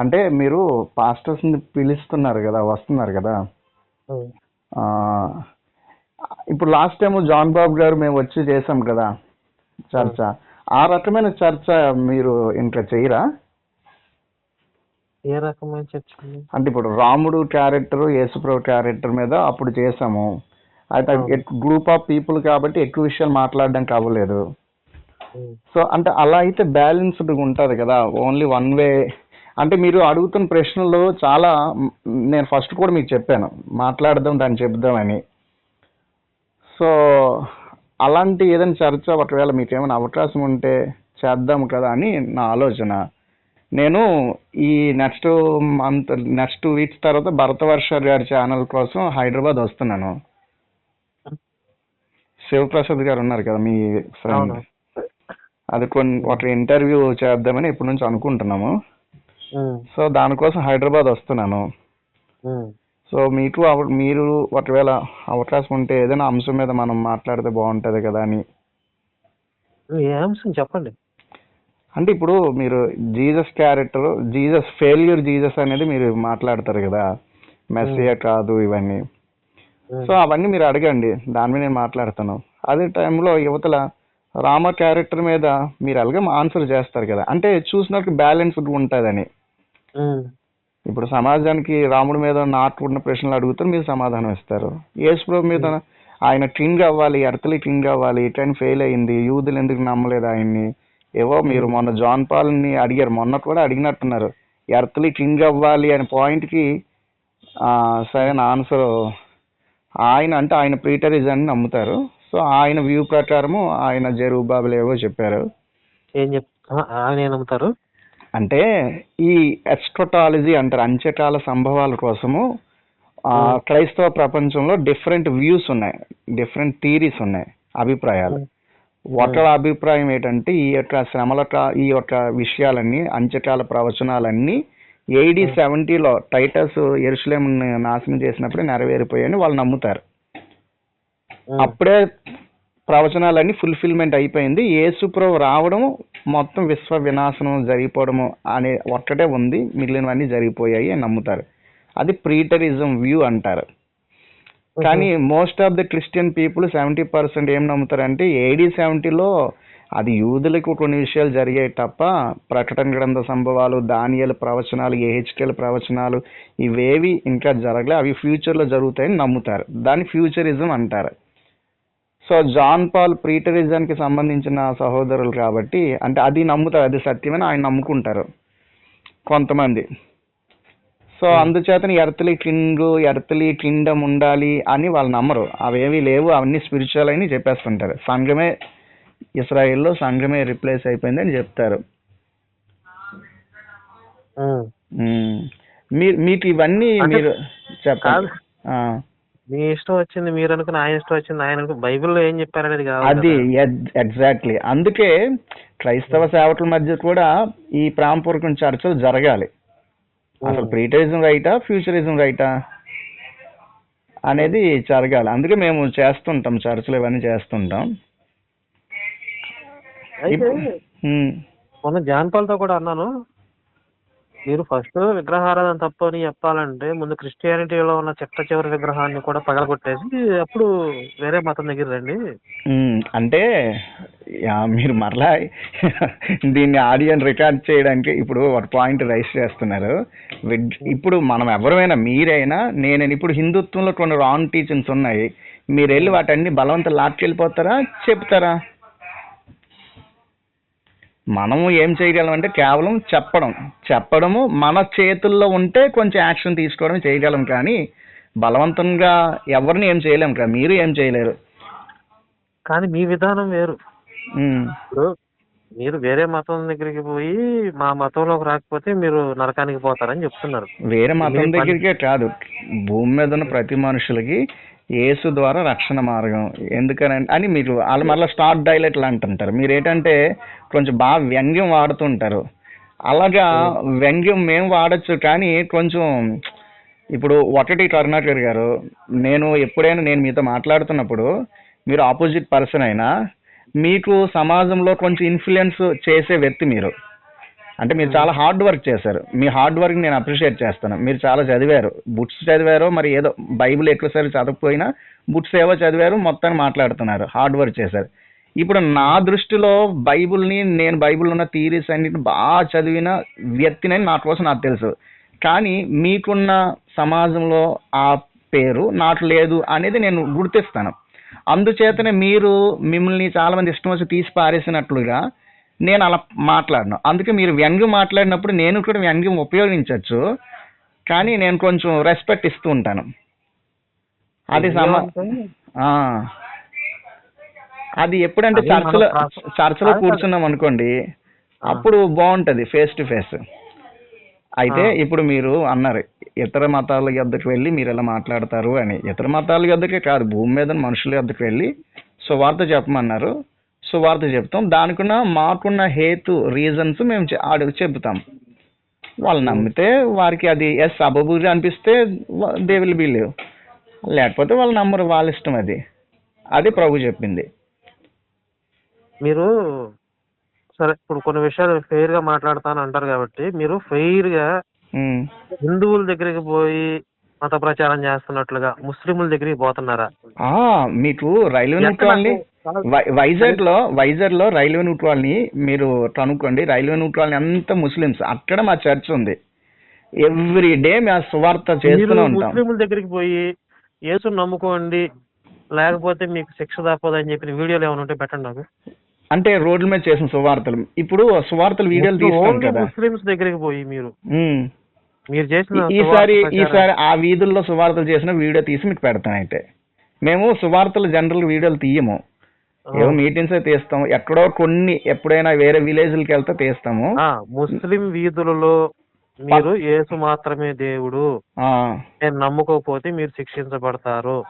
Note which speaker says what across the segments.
Speaker 1: అంటే మీరు పాస్టర్స్ని పిలుస్తున్నారు కదా వస్తున్నారు కదా? ఇప్పుడు లాస్ట్ టైం జాన్ బాబు గారు మేము వచ్చి చేసాం కదా చర్చ. ఆ రకమైన చర్చ మీరు ఇంకా చేయరా?
Speaker 2: ఏ రకమైన చర్చ?
Speaker 1: అంటే ఇప్పుడు రాముడు క్యారెక్టర్ యేసుప్రభు క్యారెక్టర్ మీద అప్పుడు చేసాము. అయితే గ్రూప్ ఆఫ్ పీపుల్ కాబట్టి ఎక్కువ విషయాలు మాట్లాడడానికి అవ్వలేదు. సో అంటే అలా అయితే బ్యాలెన్స్డ్ ఉంటుంది కదా ఓన్లీ వన్ వే అంటే మీరు అడుగుతున్న ప్రశ్నలు చాలా నేను ఫస్ట్ కూడా మీకు చెప్పాను. మాట్లాడదాం దాన్ని చెప్దామని సో అలాంటి ఏదైనా చర్చ ఒకవేళ మీకు ఏమైనా అవకాశం ఉంటే చేద్దాం కదా అని నా ఆలోచన. నేను ఈ నెక్స్ట్ మంత్ నెక్స్ట్ వీక్స్ తర్వాత భరతవర్ష గారి ఛానల్ కోసం హైదరాబాద్ వస్తున్నాను. శివప్రసాద్ గారు ఉన్నారు కదా మీ ఫ్రెండ్. అది కొన్ని ఒక ఇంటర్వ్యూ చేద్దామని ఇప్పటి నుంచి అనుకుంటున్నాము. సో దానికోసం హైదరాబాద్ వస్తున్నాను. సో మీకు మీరు ఒకవేళ అవకాశం ఉంటే ఏదైనా అంశం మీద మనం మాట్లాడితే బాగుంటుంది కదా అని.
Speaker 2: ఏ అంశం చెప్పండి.
Speaker 1: అంటే ఇప్పుడు మీరు Jesus character Jesus failure Jesus అనేది మీరు మాట్లాడతారు కదా. మెస్సియా కాదు ఇవన్నీ. సో అవన్నీ మీరు అడగండి. దాని మీద నేను మాట్లాడతాను. అదే టైంలో యువతల రామ క్యారెక్టర్ మీద మీరు అలాగే ఆన్సర్ చేస్తారు కదా. అంటే చూసినట్టు బ్యాలెన్స్ ఉంటుందని. ఇప్పుడు సమాజానికి రాముడి మీద నాటుకున్న ప్రశ్నలు అడుగుతారు మీరు సమాధానం ఇస్తారు. యేసుప్రభు మీద ఆయన కింగ్ అవ్వాలి ఎర్తలి కింగ్ అవ్వాలి ఇటైన ఫెయిల్ అయింది యూదులు ఎందుకు నమ్మలేదు ఆయన్ని? ఏవో మీరు మొన్న జాన్ పాల్ని అడిగారు మొన్న కూడా అడిగినట్టున్నారు. ఎర్తలి కింగ్ అవ్వాలి అనే పాయింట్కి సరైన ఆన్సర్ ఆయన అంటే ఆయన ప్రీటరిజ్ అని నమ్ముతారు. సో ఆయన వ్యూ ప్రకారము ఆయన జెరూబాబులు ఏవో చెప్పారు.
Speaker 2: ఏం చెప్ ఆయన నమ్ముతారు.
Speaker 1: అంటే ఈ ఎస్ట్రోటాలజీ అంటారు అంత్యకాల సంభవాల కోసము ఆ, క్రైస్తవ ప్రపంచంలో డిఫరెంట్ వ్యూస్ ఉన్నాయి డిఫరెంట్ థీరీస్ ఉన్నాయి అభిప్రాయాలు. ఒక అభిప్రాయం ఏంటంటే ఈ యొక్క శ్రమల ఈ యొక్క విషయాలన్నీ అంత్యకాల ప్రవచనాలన్నీ ఏడి సెవెంటీలో టైటస్ ఎరుసలేం నాశనం చేసినప్పుడే నెరవేరిపోయాయని వాళ్ళు నమ్ముతారు. అప్పుడే ప్రవచనాలన్నీ ఫుల్ఫిల్మెంట్ అయిపోయింది. యేసుప్రభు రావడం మొత్తం విశ్వ వినాశనం జరిగిపోవడము అనే ఒక్కటే ఉంది. మిగిలినవన్నీ జరిగిపోయాయి అని నమ్ముతారు. అది ప్రీటరిజం వ్యూ అంటారు. కానీ most of the Christian people seventy percent ఏం నమ్ముతారంటే ఏడీ సెవెంటీలో అది యూదులకు కొన్ని విషయాలు జరిగాయి తప్ప ప్రకటన గ్రంథ సంభవాలు దానియల ప్రవచనాలు ఏహెచ్కేల ప్రవచనాలు ఇవేవి ఇంకా జరగలే. అవి ఫ్యూచర్లో జరుగుతాయని నమ్ముతారు. దాన్ని ఫ్యూచరిజం అంటారు. సో జాన్ పాల్ ప్రీటరిజానికి సంబంధించిన సహోదరులు కాబట్టి అంటే అది నమ్ముతారు అది సత్యమని ఆయన నమ్ముకుంటారు కొంతమంది సో అందుచేతని ఎర్తలి కింగ్ ఎర్తలి కింగ్డమ్ ఉండాలి అని వాళ్ళు నమ్మరు అవేవి లేవు అవన్నీ స్పిరిచువల్ అని చెప్పేస్తుంటారు సంఘమే ఇస్రాయిల్లో సంఘమే రిప్లేస్ అయిపోయింది అని చెప్తారు
Speaker 2: ఉమ్.
Speaker 1: మ్మ్. మీ మీకు ఇవన్నీ మీరు. ఆ.
Speaker 2: మీ ఇష్టం వచ్చింది మీరు అనుకుని ఆయన ఇష్టం వచ్చింది ఆయన బైబిల్లో ఏం చెప్పారనేది కాదు.
Speaker 1: అది. ఎగ్జాక్ట్లీ. అందుకే క్రైస్తవ సేవకుల మధ్య కూడా ఈ ప్రాంపూర్వకం చర్చలు జరగాలి. అసలు ప్రీటరిజం రైటా ఫ్యూచరిజం రైటా అనేది జరగాలి. అందుకే మేము చేస్తుంటాం చర్చలు ఇవన్నీ చేస్తుంటాం.
Speaker 2: మొన్న జాన్పాల్తో కూడా అన్నాను మీరు ఫస్ట్ విగ్రహారాధన తప్పు అని చెప్పాలంటే ముందు క్రిస్టియానిటీలో ఉన్న చెట్ట చివరి విగ్రహాన్ని కూడా పగలగొట్టేసి అప్పుడు వేరే మతం దగ్గర రండి.
Speaker 1: అంటే యా, మీరు మరలా దీన్ని ఆడియన్ రికార్డ్ చేయడానికి ఇప్పుడు ఒక పాయింట్ రైస్ చేస్తున్నారు. విగ్- ఇప్పుడు మనం ఎవరైనా మీరైనా నేను ఇప్పుడు హిందుత్వంలో కొన్ని రాంగ్ టీచింగ్స్ ఉన్నాయి. మీరు వెళ్ళి వాటన్ని బలవంత లాట్కెళ్ళిపోతారా చెప్తారా? మనము ఏం చేయగలం అంటే కేవలం చెప్పడం. చెప్పడము మన చేతుల్లో ఉంటే కొంచెం యాక్షన్ తీసుకోవడం చేయగలం కానీ బలవంతంగా ఎవరిని ఏం చేయలేం కదా మీరు ఏం చేయలేరు.
Speaker 2: కానీ మీ విధానం వేరు. ఇప్పుడు మీరు వేరే మతం దగ్గరికి పోయి మా మతంలోకి రాకపోతే మీరు నరకానికి పోతారని చెప్తున్నారు.
Speaker 1: వేరే మతం దగ్గరికే కాదు. భూమి మీద ఉన్న ప్రతి మనుషులకి యేసు ద్వారా రక్షణ మార్గం. ఎందుకని అని మీరు వాళ్ళు మళ్ళీ స్టార్ డైలెట్లు అంటుంటారు మీరు ఏంటంటే కొంచెం బాగా వ్యంగ్యం వాడుతుంటారు. అలాగా వ్యంగ్యం మేము వాడచ్చు కానీ కొంచెం ఇప్పుడు ఒకటి కరుణాకర్ గారు నేను ఎప్పుడైనా నేను మీతో మాట్లాడుతున్నప్పుడు మీరు ఆపోజిట్ పర్సన్ అయినా మీకు సమాజంలో కొంచెం ఇన్ఫ్లుయెన్స్ చేసే వ్యక్తి మీరు. అంటే మీరు చాలా హార్డ్ వర్క్ చేశారు. మీ హార్డ్ వర్క్ నేను అప్రిషియేట్ చేస్తాను. మీరు చాలా చదివారు. బుక్స్ చదివారు మరి ఏదో బైబిల్ ఎక్కువసారి చదవకపోయినా బుక్స్ ఏవో చదివారు మొత్తాన్ని మాట్లాడుతున్నారు. హార్డ్ వర్క్ చేశారు. ఇప్పుడు నా దృష్టిలో బైబిల్ని నేను బైబిల్ ఉన్న థీరీస్ అన్నిటిని బాగా చదివిన వ్యక్తిని నా కోసం నాకు తెలుసు. కానీ మీకున్న సమాజంలో ఆ పేరు నాకు లేదు అనేది నేను గుర్తిస్తాను. అందుచేతనే మీరు మిమ్మల్ని చాలామంది ఇష్టం వచ్చి తీసి పారేసినట్లుగా నేను అలా మాట్లాడను. అందుకే మీరు వ్యంగ్యం మాట్లాడినప్పుడు నేను కూడా వ్యంగ్యం ఉపయోగించవచ్చు కానీ నేను కొంచెం రెస్పెక్ట్ ఇస్తూ ఉంటాను. అది సమ. అది ఎప్పుడంటే చర్చలో చర్చలో కూర్చున్నాం అనుకోండి. అప్పుడు బాగుంటది ఫేస్ టు ఫేస్ అయితే. ఇప్పుడు మీరు అన్నారు ఇతర మతాల యొద్దకు వెళ్ళి మీరు ఎలా మాట్లాడతారు అని. ఇతర మతాల యొద్దకే కాదు భూమి మీద మనుషుల యొద్దకు వెళ్ళి సువార్త చెప్పమన్నారు. సువార్త చెప్తాం. దానికున్న మాకున్న హేతు రీజన్స్ మేము ఆడికి చెబుతాం. వాళ్ళు నమ్మితే వారికి అది ఎస్ అబబురి అనిపిస్తే దే విల్ బిలీవ్ లేకపోతే వాళ్ళు నమ్మరు వాళ్ళ ఇష్టం అది. అది ప్రభు చెప్పింది.
Speaker 2: మీరు సరే ఇప్పుడు కొన్ని విషయాలు ఫెయిర్గా మాట్లాడతాను అంటారు కాబట్టి మీరు
Speaker 1: ఫెయిర్గా.
Speaker 2: హిందువుల దగ్గరికి పోయి మత ప్రచారం చేస్తున్నట్లుగా ముస్లింల దగ్గరికి పోతున్నారా?
Speaker 1: మీకు రైల్వే వైజాగ్లో వైజాగ్లో రైల్వే నూట్రాల్ని మీరు కనుక్కోండి రైల్వే నూట్రాల్ని అంతా ముస్లిమ్స్ అక్కడ మా చర్చ్ ఉంది. ఎవ్రీ డే మేము సువార్త చేస్తూనే ఉంటాం.
Speaker 2: ముస్లింల దగ్గరికి పోయి యేసుని నమ్ముకోండి లేకపోతే మీకు శిక్ష తప్పదని చెప్పిన వీడియోలు ఏమైనా ఉంటే పెట్టండి నాకు.
Speaker 1: అంటే రోడ్ల మీద చేసిన సువార్తలు. ఇప్పుడు సువార్తలు వీడియోలు
Speaker 2: ఓన్లీ
Speaker 1: కదా.
Speaker 2: ముస్లిమ్స్ దగ్గరికి పోయి మీరు. మీరు చేసిన
Speaker 1: ఈసారి ఈసారి ఆ వీధుల్లో సువార్తలు చేసిన వీడియో తీసి మీకు పెడతాం అయితే. మేము సువార్తలు జనరల్ వీడియోలు తీయము. ఏవో మీటింగ్స్ తీస్తాం ఎక్కడో కొన్ని ఎప్పుడైనా వేరే విలేజ్లకి వెళ్తే తీస్తాము.
Speaker 2: ముస్లిం వీధులలో మీరు యేసు మాత్రమే దేవుడు. నేను నమ్ముకోకపోతే మీరు శిక్షించబడతారు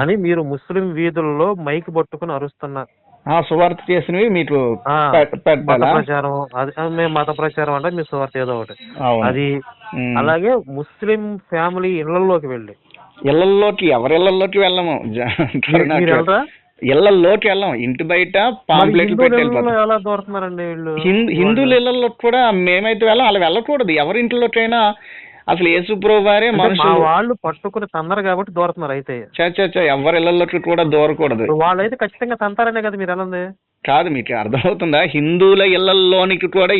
Speaker 2: అని మీరు ముస్లిం వీధులలో మైక్ పట్టుకుని అరుస్తున్నారు
Speaker 1: ఆ, సువార్త చేసినవి మీకు
Speaker 2: ప్రచారం అది మేము మత ప్రచారం అంటే మీ సువార్త ఏదో ఒకటి. అది. అలాగే ముస్లిం ఫ్యామిలీ ఇళ్ళలోకి వెళ్ళి.
Speaker 1: ఇళ్ళలోకి ఎవరి ఇళ్ళలోకి వెళ్ళము? ఇళ్ళలోకి వెళ్ళం. ఇంటి బయట పాంప్లెట్లు
Speaker 2: హిందువుల
Speaker 1: పెట్టి
Speaker 2: ఇళ్ళలో
Speaker 1: వెళ్ళిపోతాం
Speaker 2: ఎలా
Speaker 1: హిందువుల ఇళ్ళలో కూడా మేమైతే వెళ్ళం. అలా వెళ్ళకూడదు. ఎవరి ఇంట్లోకైనా అసలు యేసుప్రభు వారే మనుషులు.
Speaker 2: వాళ్ళు పట్టుకుని తందరు కాబట్టి దూరుతున్నారు అయితే.
Speaker 1: చ చ చ, ఎవరి ఇళ్ళలోకి కూడా దూరకూడదు.
Speaker 2: వాళ్ళైతే ఖచ్చితంగా తంతారనే కదా మీరు వెళ్ళండి
Speaker 1: కాదు మీకు అర్థమవుతుందా? హిందువుల ఇళ్ళలోనికి కూడా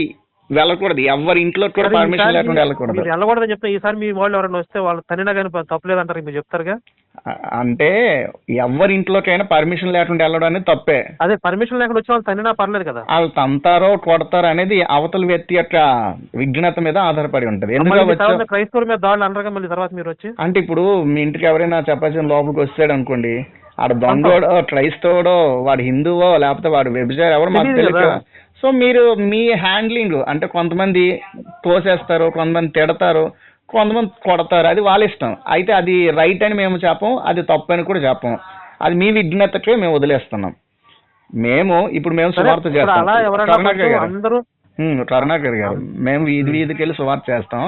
Speaker 1: వెళ్ళకూడదు. ఎవరి ఇంట్లో కూడా పర్మిషన్ లేకుండా వెళ్ళకూడదు.
Speaker 2: మీరు వెళ్ళకూడదని చెప్తే ఈసారి మీ వాళ్ళు ఎవరైనా వస్తే వాళ్ళు తనినా కానీ తప్పలేదంటారు మీరు చెప్తారుగా?
Speaker 1: అంటే ఎవరి ఇంట్లోకైనా పర్మిషన్ లేకుండా వెళ్ళడం అనేది తప్పే.
Speaker 2: అదే పర్మిషన్ లేకుండా వచ్చి వాళ్ళు తనినా పర్లేదు కదా.
Speaker 1: వాళ్ళు తంతారో కొడతారో అనేది అవతల వ్యక్తి యొక్క విఘ్నత మీద ఆధారపడి ఉంటది. ఎందుకు
Speaker 2: మళ్ళీ
Speaker 1: అవ్వచ్చు?
Speaker 2: తర్వాత క్రైస్తవుల మీద దాడులు అనరుగా మళ్ళీ తర్వాత మీరు వచ్చి?
Speaker 1: అంటే ఇప్పుడు మీ ఇంటికి ఎవరైనా చెప్పాల్సిన లోపలికి వచ్చాడు అనుకోండి ఆడ దొంగోడో క్రైస్తవుడో వాడు హిందువో లేకపోతే వాడు వ్యభిచారి ఎవరు మాకు తెలియదు. సో మీరు మీ హ్యాండ్లింగ్ అంటే కొంతమంది తోసేస్తారు కొంతమంది తిడతారు కొంతమంది కొడతారు. అది వాళ్ళ ఇష్టం. అయితే అది రైట్ అని మేము చెప్పం అది తప్పు అని కూడా చెప్పం. అది మీ విఘ్నతకే మేము వదిలేస్తున్నాం. మేము ఇప్పుడు మేము సువార్త చేస్తాం. కరుణాకర్ గారు. కరుణాకర్ గారు. మేము వీధి వీధికి వెళ్ళి సువార్త చేస్తాం.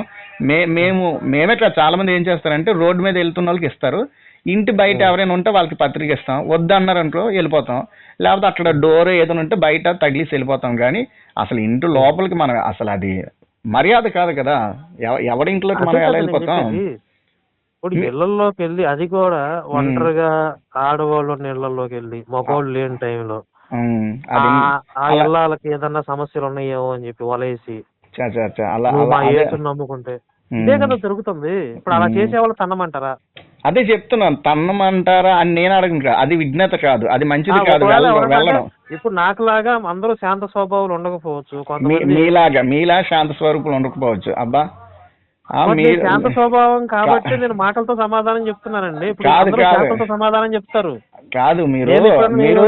Speaker 1: మే మేము మేమే చాలా మంది ఏం చేస్తారంటే రోడ్డు మీద వెళ్తున్న వాళ్ళకి ఇస్తారు. ఇంటి బయట ఎవరైనా ఉంటే వాళ్ళకి పత్రిక ఇస్తాం. వద్దన్నారు అనుకో వెళ్ళిపోతాం. లేకపోతే అక్కడ డోర్ ఏదైనా ఉంటే బయట తగిలిసి వెళ్ళిపోతాం. కానీ అసలు ఇంటి లోపలికి మనం అసలు అది మర్యాద కాదు కదా. ఎవ- ఎవడి ఇంట్లోకి మనం ఎలా వెళ్ళిపోతాం.
Speaker 2: ఇప్పుడు ఇళ్ళలోకి వెళ్ళి అది కూడా ఒంటరిగా ఆడవాళ్ళు ఇళ్ళలోకి వెళ్ళి మగవాళ్ళు లేని టైంలో ఆ ఇళ్ళకి ఏదన్నా సమస్యలు ఉన్నాయేమో అని చెప్పి వలేసి మా యేసుని నమ్ముకుంటే. ఇదే కదా జరుగుతుంది. ఇప్పుడు అలా. చేసే వాళ్ళు తన్నమంటారా?
Speaker 1: అదే చెప్తున్నాను తన్నమంటారా అని నేను అడగను కాదు. అది విఘ్నత కాదు అది మంచిది కాదు వెళ్ళడం
Speaker 2: ఇప్పుడు నాకులాగా అందరూ శాంత స్వభావాలు ఉండకపోవచ్చు
Speaker 1: మీలాగా మీలా శాంత స్వరూపులు ఉండకపోవచ్చు. అబ్బా.
Speaker 2: శాంత స్వభావం కాబట్టి నేను మాటలతో సమాధానం చెప్తున్నానండి. శాంతంతో సమాధానం చెప్తారు.
Speaker 1: కాదు మీరు మీరు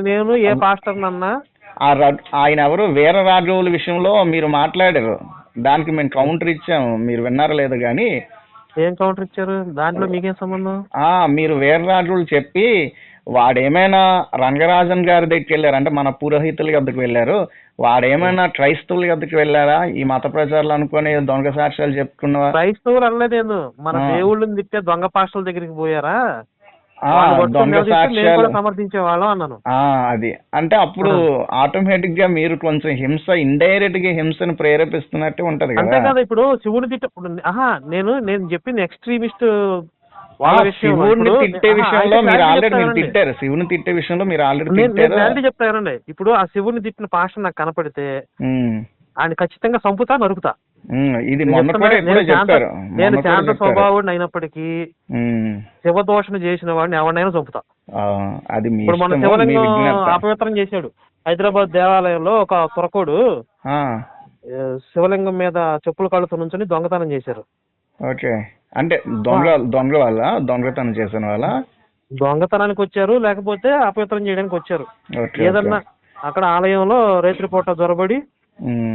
Speaker 2: నేను- ఏ పాస్టర్ అన్నా
Speaker 1: ఆ ర- ఆయన ఎవరు? వీర రాఘవుల విషయంలో మీరు మాట్లాడారు. దానికి మేము కౌంటర్ ఇచ్చాము. మీరు విన్నారో లేదో కానీ
Speaker 2: ఏం కౌంటర్ ఇచ్చారు? దాంట్లో మీకేం సంబంధం?
Speaker 1: ఆ మీరు వీర రాఘవులు చెప్పి వాడేమైనా రంగరాజన్ గారి దగ్గరికి వెళ్ళారు అంటే మన పురోహితుల వద్దకు వెళ్ళారు వాడేమైనా క్రైస్తవుల వద్దకు వెళ్ళారా? ఈ మత ప్రచారాలు అనుకొని దొంగ సాక్ష్యాలు చెప్పుకున్న
Speaker 2: క్రైస్తవులు అనలేదేందు? మన. దేవుళ్ళని తిట్టే దొంగ పాస్టర్ల దగ్గరికి పోయారా? సమర్థించే వాళ్ళం అన్నాను.
Speaker 1: అది. అంటే అప్పుడు ఆటోమేటిక్గా మీరు కొంచెం హింస ఇండైరెక్ట్గా హింసను ప్రేరేపిస్తున్నట్టే ఉంటది
Speaker 2: అంతే
Speaker 1: కదా
Speaker 2: ఇప్పుడు శివుని తిట్ట ఇప్పుడు ఆహా నేను నేను చెప్పింది ఎక్స్ట్రీమిస్ట్ ఇప్పుడు-
Speaker 1: తిట్టే విషయంలో మీరు ఆల్రెడీ మీరు. తిట్టారు. శివుని తిట్టే విషయంలో మీరు ఆల్రెడీ తిట్టారు.
Speaker 2: చెప్తానండి. ఇప్పుడు ఆ శివుని తిట్టిన పాస్టర్ నాకు కనపడితే ఆయన ఖచ్చితంగా సంపుతా నరుకుతా.
Speaker 1: ఇది
Speaker 2: నేను శాంత- స్వభావుడిని అయినప్పటికీ శివదోషణ చేసిన వాడిని ఎవరినైనా చంపుతా.
Speaker 1: అది
Speaker 2: ఇప్పుడు మన శివలింగం అపవిత్రం చేశాడు. హైదరాబాద్ దేవాలయంలో ఒక తురకోడు శివలింగం మీద చెప్పులు కాళ్ళతో నుంచొని దొంగతనం చేశారు.
Speaker 1: ఓకే. అంటే దొంగ దొంగ వాళ్ళ? దొంగతనం చేసిన వాళ్ళ?
Speaker 2: దొంగతనానికి వచ్చారు లేకపోతే అపవిత్రం చేయడానికి వచ్చారు. ఏదన్నా అక్కడ ఆలయంలో రేత్రిపూట జ్వరబడి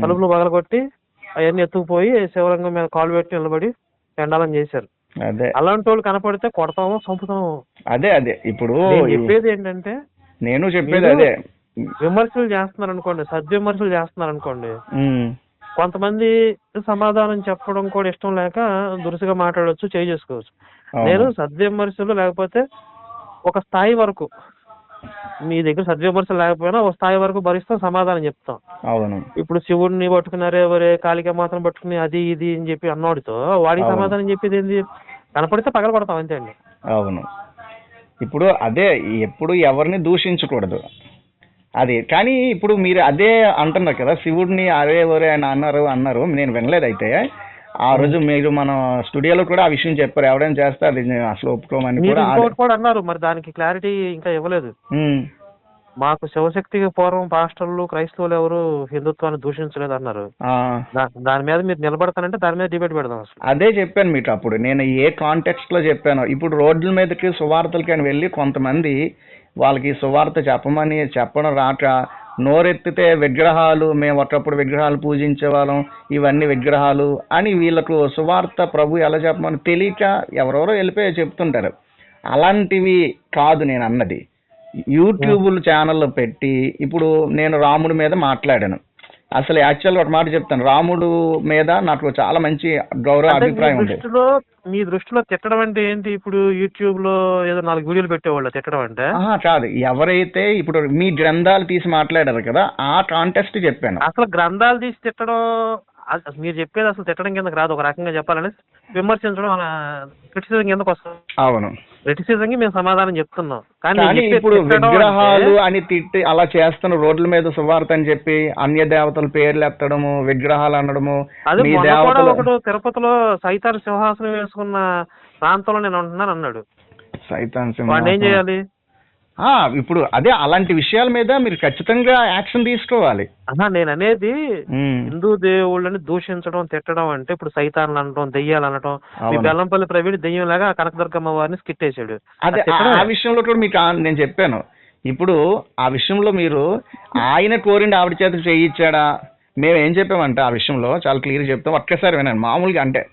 Speaker 2: తలుపులు పగలగొట్టి అవన్నీ ఎత్తుకుపోయి శివలింగం మీద కాలు పెట్టి నిలబడి పెండాలం చేశారు.
Speaker 1: అదే.
Speaker 2: అలాంటి వాళ్ళు కనపడితే కొడతామో చంపుతామో.
Speaker 1: అదే అదే. ఇప్పుడు
Speaker 2: చెప్పేది ఏంటంటే
Speaker 1: నేను చెప్పేది అదే.
Speaker 2: విమర్శలు చేస్తున్నారు అనుకోండి సద్విమర్శలు చేస్తున్నారు అనుకోండి కొంతమంది సమాధానం చెప్పడం కూడా ఇష్టం లేక దురుసుగా మాట్లాడవచ్చు చేయి చేసుకోవచ్చు. నేను సద్విమర్శలు లేకపోతే ఒక స్థాయి వరకు మీ దగ్గర సద్విమర్శలు లేకపోయినా ఒక స్థాయి వరకు భరిస్తాం సమాధానం చెప్తాం.
Speaker 1: అవును.
Speaker 2: ఇప్పుడు శివుడిని పట్టుకున్నారే ఎవరే కాళిక మాత్రం పట్టుకుని అది ఇది అని చెప్పి అన్నోడితో వాడికి. సమాధానం చెప్పేది ఏంది? కనపడితే పగల కొడతాం అంతే అండి.
Speaker 1: అవును. ఇప్పుడు అదే ఎప్పుడు ఎవరిని దూషించకూడదు. అది కానీ ఇప్పుడు మీరు అదే అంటున్నారు కదా శివుడిని అరే ఒరే అని అన్నారు అన్నారు నేను వినలేదు అయితే ఆ రోజు మీరు మన స్టూడియోలో కూడా ఆ విషయం చెప్పారు. ఎవరైనా చేస్తే అది నేను అసలు ఒప్పుకోమని
Speaker 2: మీరు
Speaker 1: కూడా
Speaker 2: ఇంకోటి కూడా అన్నారు. మరి దానికి క్లారిటీ ఇంకా ఇవ్వలేదు.
Speaker 1: ఉమ్,
Speaker 2: మాకు శివశక్తికి పూర్వం పాస్టర్లు క్రైస్తవులు ఎవరు హిందుత్వాన్ని దూషించలేదు అన్నారు.
Speaker 1: ఆ,
Speaker 2: దా- దాని మీద మీరు నిలబడతానంటే దాని మీద డిబేట్ పెడదాం అసలు.
Speaker 1: అదే చెప్పాను మీకు అప్పుడు. నేను ఏ కాంటెక్స్ట్లో చెప్పాను. ఇప్పుడు రోడ్ల మీదకి సువార్తలకని వెళ్ళి కొంతమంది వాళ్ళకి సువార్త చెప్పమని చెప్పడం రాక నోరెత్తితే విగ్రహాలు మేము ఒకప్పుడు విగ్రహాలు పూజించే వాళ్ళం ఇవన్నీ విగ్రహాలు అని వీళ్ళకు సువార్త ప్రభు ఎలా చెప్పమని తెలియక ఎవరెవరో వెళ్ళిపోయి చెప్తుంటారు. అలాంటివి కాదు నేను అన్నది. యూట్యూబ్ ఛానల్లో పెట్టి ఇప్పుడు నేను రాముడి మీద మాట్లాడాను. అసలు యాక్చువల్ ఒక మాట చెప్తాను. రాముడు మీద నాకు చాలా మంచి గౌరవ అభిప్రాయం ఉంది.
Speaker 2: దృష్టిలో మీ దృష్టిలో తిట్టడం అంటే ఏంటి? ఇప్పుడు యూట్యూబ్లో ఏదో నాలుగు వీడియోలు పెట్టేవాళ్ళు తిట్టడం అంటే?
Speaker 1: కాదు. ఎవరైతే ఇప్పుడు మీ గ్రంథాలు తీసి మాట్లాడారు కదా ఆ కాంటెస్ట్ చెప్పాను.
Speaker 2: అసలు గ్రంథాలు తీసి తిట్టడం మీరు చెప్పేది అసలు తిట్టడం కిందకి రాదు. ఒక రకంగా చెప్పాలంటే విమర్శించడం క్రిటిసిజం కిందకు వస్తుంది.
Speaker 1: అవును.
Speaker 2: క్రిటిసిజం కి మేము సమాధానం చెప్తున్నాం. కానీ
Speaker 1: ఇప్పుడు విగ్రహాలు అని తిట్టి అలా చేస్తున్న రోడ్ల మీద సువార్త అని చెప్పి అన్య దేవతల పేర్లు ఎత్తడము విగ్రహాలు అనడము
Speaker 2: అదే ఒకడు తిరుపతిలో సైతాన్ సింహాసనం వేసుకున్న ప్రాంతంలో నేను ఉంటున్నాను అన్నాడు
Speaker 1: సైతాన్
Speaker 2: వాడిని ఏం
Speaker 1: సింహాసనం.
Speaker 2: చేయాలి?
Speaker 1: ఇప్పుడు అదే అలాంటి విషయాల మీద మీరు ఖచ్చితంగా యాక్షన్ తీసుకోవాలి.
Speaker 2: నేను అనేది హిందూ దేవుళ్ళని దూషించడం తిట్టడం అంటే ఇప్పుడు సైతాన్లు అనడం దెయ్యాలు అనడం మీ. బెల్లంపల్లి ప్రవీణ్ దెయ్యం లాగా కనకదుర్గమ్మ వారిని స్కిట్ వేసాడు
Speaker 1: అదే ఆ- విషయంలో కూడా మీకు నేను చెప్పాను. ఇప్పుడు ఆ విషయంలో మీరు ఆయన కోరిండి ఆవిడ చేత చేయించాడా? మేము ఏం చెప్పామంటే ఆ విషయంలో చాలా క్లియర్ చెప్తాం. ఒక్కసారి వినండి. మామూలుగా అంటే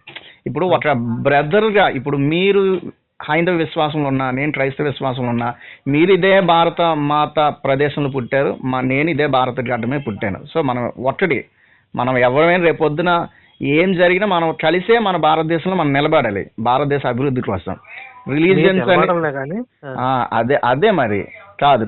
Speaker 1: ఇప్పుడు ఒక బ్రదర్గా ఇప్పుడు మీరు హైందవ విశ్వాసంలో ఉన్నా నేను క్రైస్తవ విశ్వాసంలో ఉన్నా మీరు ఇదే భారత మాత ప్రదేశంలో పుట్టారు మా నేను ఇదే భారత గడ్డమే పుట్టాను. సో మనం ఒక్కటి మనం ఎవరైనా రేపొద్దున ఏం జరిగినా మనం కలిసే మన భారతదేశంలో మనం నిలబడాలి భారతదేశ అభివృద్ధి కోసం. రిలీజియన్స్ అదే అదే మరి. కాదు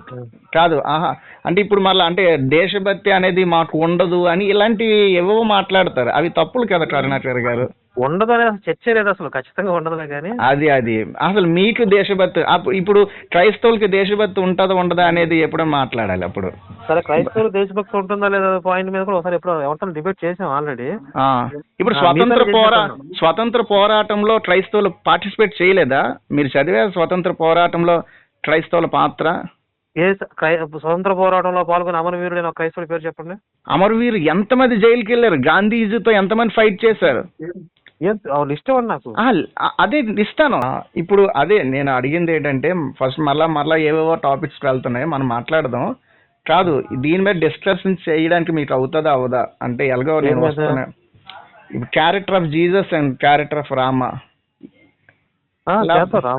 Speaker 1: కాదు ఆహా. అంటే ఇప్పుడు మళ్ళీ అంటే దేశభక్తి అనేది మాకు ఉండదు అని ఇలాంటివి ఏవో మాట్లాడతారు. అవి తప్పులు కదా కరుణాకర్ గారు.
Speaker 2: ఉండదు అనేది అసలు చర్చే లేదు అసలు ఖచ్చితంగా ఉండదులే కానీ.
Speaker 1: అది అది. అసలు మీకు దేశభక్తి ఇప్పుడు క్రైస్తవులకి దేశభక్తి ఉంటుందా ఉండదా అనేది ఎప్పుడో మాట్లాడాలి అప్పుడు?
Speaker 2: సరే క్రైస్తవులు దేశభక్తి ఉంటుందా లేదా పాయింట్ మీద కూడా ఒకసారి ఎప్పుడు ఎవరితో డిబేట్ చేసాం ఆల్రెడీ
Speaker 1: ఇప్పుడు స్వతంత్ర పోరా. స్వతంత్ర పోరాటంలో క్రైస్తవులు పార్టిసిపేట్ చేయలేదా? మీరు చదివే స్వతంత్ర పోరాటంలో క్రైస్తవుల పాత్ర?
Speaker 2: ఏ స్వతంత్ర పోరాటంలో పాల్గొన్న అమరవీరుడైన క్రైస్తవుడి పేరు చెప్పండి.
Speaker 1: అమరవీరు ఎంతమంది జైలుకి వెళ్ళారు గాంధీజీతో ఎంతమంది ఫైట్ చేశారు?
Speaker 2: నాకు.
Speaker 1: అ- అదే ఇస్తాను. ఇప్పుడు అదే నేను అడిగింది ఏంటంటే ఫస్ట్ మళ్ళా మళ్ళా ఏవేవో టాపిక్స్ వెళ్తున్నాయి మనం మాట్లాడదాం. కాదు దీని మీద డిస్కషన్ చేయడానికి మీకు అవుతుందా అవదా? అంటే ఎలాగో నేను? వస్తున్నా. ఇప్పుడు character of Jesus and character of Rama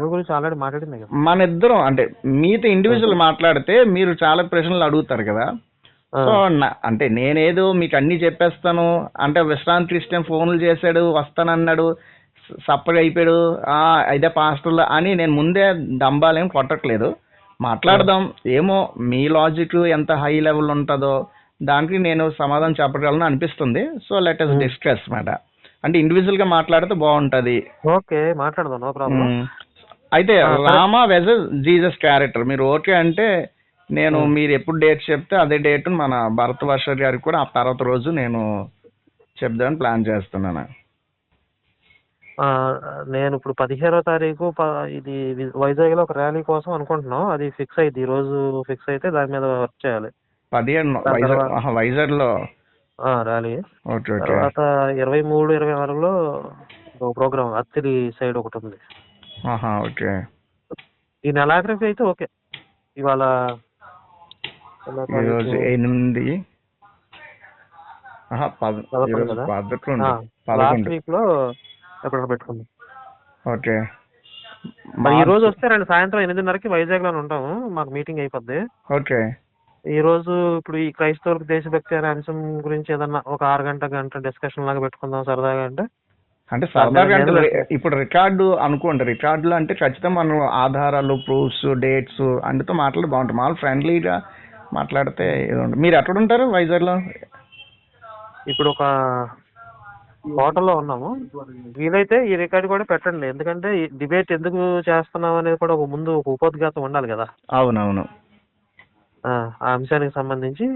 Speaker 2: గురించి ఆల్రెడీ మాట్లాడింది
Speaker 1: మన ఇద్దరం అంటే మీతో ఇండివిజువల్ మాట్లాడితే మీరు చాలా ప్రశ్నలు అడుగుతారు కదా. సో అంటే నేనేదో మీకు అన్ని చెప్పేస్తాను. అంటే విశ్రాంతి క్రిస్టియన్ ఫోన్లు చేశాడు వస్తానన్నాడు సప్పగా అయిపోయాడు. ఆ, అయితే పాస్టర్లు అని నేను ముందే డంబాలేం కొట్టట్లేదు. మాట్లాడదాం. ఏమో మీ లాజిక్ ఎంత హై లెవెల్ ఉంటుందో దానికి నేను సమాధానం చెప్పగలను అనిపిస్తుంది. సో లెట్ అస్ డిస్కస్ మాట. అంటే ఇండివిజువల్గా మాట్లాడితే బాగుంటది.
Speaker 2: ఓకే మాట్లాడదాం నో ప్రాబ్లం.
Speaker 1: మ్మ్. అయితే. Rama versus Jesus character. మీరు ఓకే అంటే నేను మీరు ఎప్పుడు డేట్ చెప్తే అదే డేట్ మన భరత్ వర్ష గారికి కూడా ఆ తర్వాత రోజు నేను చెప్దామని ప్లాన్ చేస్తున్నాను.
Speaker 2: నేను ఇప్పుడు పదిహేనో తారీఖు ఇది వి- వైజాగ్లో ఒక ర్యాలీ కోసం అనుకుంటున్నాం. అది ఫిక్స్ అయింది ఈ రోజు ఫిక్స్ అయితే దాని మీద వర్క్ చేయాలి.
Speaker 1: పదిహేను
Speaker 2: వైజాగ్లో ర్యాలీ. తర్వాత ఇరవై మూడు ఇరవై ఆరులో ఒక ప్రోగ్రామ్ అత్తిరి సైడ్ ఒకటి ఉంది.
Speaker 1: ఆహా ఓకే.
Speaker 2: ఈ నెలాఖరికి అయితే ఓకే. ఇవాళ
Speaker 1: ఈరోజు? ఎనిమిది.
Speaker 2: పదకొండు లాస్ట్ వీక్లో పెట్టుకుందాం
Speaker 1: ఓకే.
Speaker 2: మరి ఈ రోజు వస్తే రండి సాయంత్రం ఎనిమిదిన్నరకి వైజాగ్లోనే ఉంటాము మాకు మీటింగ్ అయిపోద్ది.
Speaker 1: ఓకే.
Speaker 2: ఈ రోజు ఇప్పుడు ఈ క్రైస్తవులకు దేశభక్తి అనే అంశం గురించి ఏదన్నా ఒక ఆరు గంట గంట డిస్కషన్ లాగా పెట్టుకుందాం సరదాగా అంటే.
Speaker 1: అంటే సరదాగా అంటే ఇప్పుడు రికార్డు అనుకోండి రికార్డులు అంటే ఖచ్చితంగా మనం ఆధారాలు ప్రూఫ్స్ డేట్స్ అందుతో మాట్లాడి బాగుంటుంది. మామూలు ఫ్రెండ్లీగా మాట్లాడితే ఏదో మీరు ఎక్కడ ఉంటారు వైజాగ్లో?
Speaker 2: ఇప్పుడు ఒక హోటల్లో ఉన్నాము. వీలైతే ఈ రికార్డు కూడా పెట్టండి. ఎందుకంటే ఈ డిబేట్ ఎందుకు చేస్తున్నాం అనేది కూడా ఒక ముందు ఒక ఉపోద్ఘాతం ఉండాలి కదా.
Speaker 1: అవునవును.
Speaker 2: ఆ ఆ అంశానికి సంబంధించి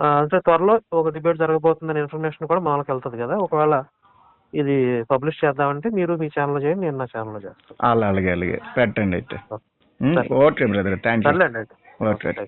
Speaker 2: ఆ, అంటే త్వరలో ఒక డిబేట్ జరగబోతుందనే ఇన్ఫర్మేషన్ కూడా మామూలుగా వెళ్తుంది కదా. ఒకవేళ ఇది పబ్లిష్ చేద్దామంటే మీరు మీ ఛానల్ చేయండి నేను నా ఛానల్లో చేస్తాను.
Speaker 1: అలా అలాగే అలాగే. పెట్టండి అయితే. ఓకే. బ్రదర్. థ్యాంక్ యూ
Speaker 2: సర్లేండి అయితే.
Speaker 1: Okay
Speaker 2: by